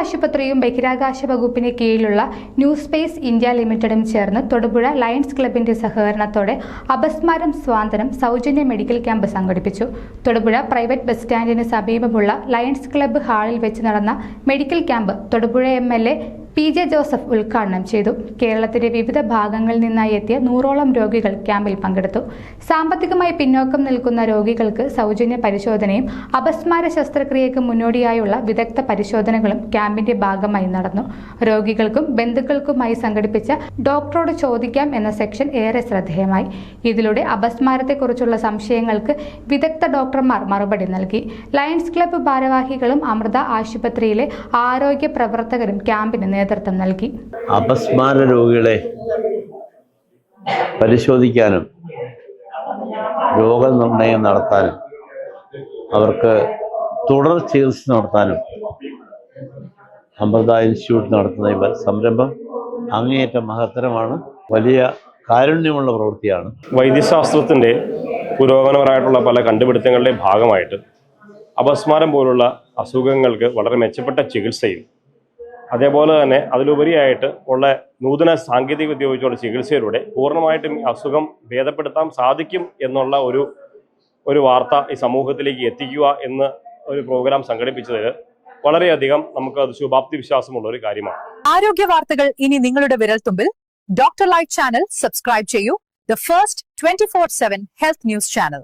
ആശുപത്രിയും ബഹിരാകാശ വകുപ്പിന് കീഴിലുള്ള ന്യൂ സ്പേസ് ഇന്ത്യ ലിമിറ്റഡും ചേർന്ന് തൊടുപുഴ ലയൺസ് ക്ലബിന്റെ സഹകരണത്തോടെ അപസ്മാരം സ്വാതന്ത്ര്യം സൗജന്യ മെഡിക്കൽ ക്യാമ്പ് സംഘടിപ്പിച്ചു. തൊടുപുഴ പ്രൈവറ്റ് ബസ് സ്റ്റാൻഡിന് സമീപമുള്ള ലയൺസ് ക്ലബ്ബ് ഹാളിൽ വെച്ച് നടന്ന medical camp Thodupuzha M L A P J Joseph ഉദ്ഘാടനം ചെയ്തു. കേരളത്തിന്റെ വിവിധ ഭാഗങ്ങളിൽ നിന്നായി എത്തിയ നൂറോളം രോഗികൾ ക്യാമ്പിൽ പങ്കെടുത്തു. സാമ്പത്തികമായി പിന്നോക്കം നിൽക്കുന്ന രോഗികൾക്ക് സൗജന്യ പരിശോധനയും അപസ്മാര ശസ്ത്രക്രിയയ്ക്ക് മുന്നോടിയായുള്ള വിദഗ്ധ പരിശോധനകളും ക്യാമ്പിന്റെ ഭാഗമായി നടന്നു. രോഗികൾക്കും ബന്ധുക്കൾക്കുമായി സംഘടിപ്പിച്ച ഡോക്ടറോട് ചോദിക്കാം എന്ന സെക്ഷൻ ഏറെ ശ്രദ്ധേയമായി. ഇതിലൂടെ അപസ്മാരത്തെക്കുറിച്ചുള്ള സംശയങ്ങൾക്ക് വിദഗ്ധ ഡോക്ടർമാർ മറുപടി നൽകി. ലയൺസ് ക്ലബ്ബ് ഭാരവാഹികളും അമൃത ആശുപത്രിയിലെ ആരോഗ്യ പ്രവർത്തകരും ക്യാമ്പിന് നേതൃത്വം നൽകി. അപസ്മാര രോഗികളെ പരിശോധിക്കാനും രോഗനിർണയം നടത്താനും അവർക്ക് തുടർ ചികിത്സ നടത്താനും അമൃത ഇൻസ്റ്റിറ്റ്യൂട്ട് നടത്തുന്ന ഈ സംരംഭം അങ്ങേയറ്റം മഹത്തരമാണ്. വലിയ കാരുണ്യമുള്ള പ്രവൃത്തിയാണ്. വൈദ്യശാസ്ത്രത്തിന്റെ പുരോഗമനപരമായിട്ടുള്ള പല കണ്ടുപിടുത്തങ്ങളുടെ ഭാഗമായിട്ട് അപസ്മാരം പോലുള്ള അസുഖങ്ങൾക്ക് വളരെ മെച്ചപ്പെട്ട ചികിത്സയും അതേപോലെ തന്നെ അതിലുപരിയായിട്ട് ഉള്ള നൂതന സാങ്കേതിക വിദ്യ ഉപയോഗിച്ചുള്ള ചികിത്സയിലൂടെ പൂർണമായിട്ടും അസുഖം ഭേദപ്പെടുത്താൻ സാധിക്കും എന്നുള്ള ഒരു ഒരു വാർത്ത ഈ സമൂഹത്തിലേക്ക് എത്തിക്കുക എന്ന് ഒരു പ്രോഗ്രാം സംഘടിപ്പിച്ചതിൽ വളരെയധികം നമുക്ക് അത് ശുഭാപ്തി വിശ്വാസമുള്ള ഒരു കാര്യമാണ്. ആരോഗ്യ വാർത്തകൾ ഇനി നിങ്ങളുടെ വിരൽത്തുമ്പിൽ. ഡോക്ടർ ലൈഫ് ചാനൽ സബ്സ്ക്രൈബ് ചെയ്യൂ. The first twenty four seven health news channel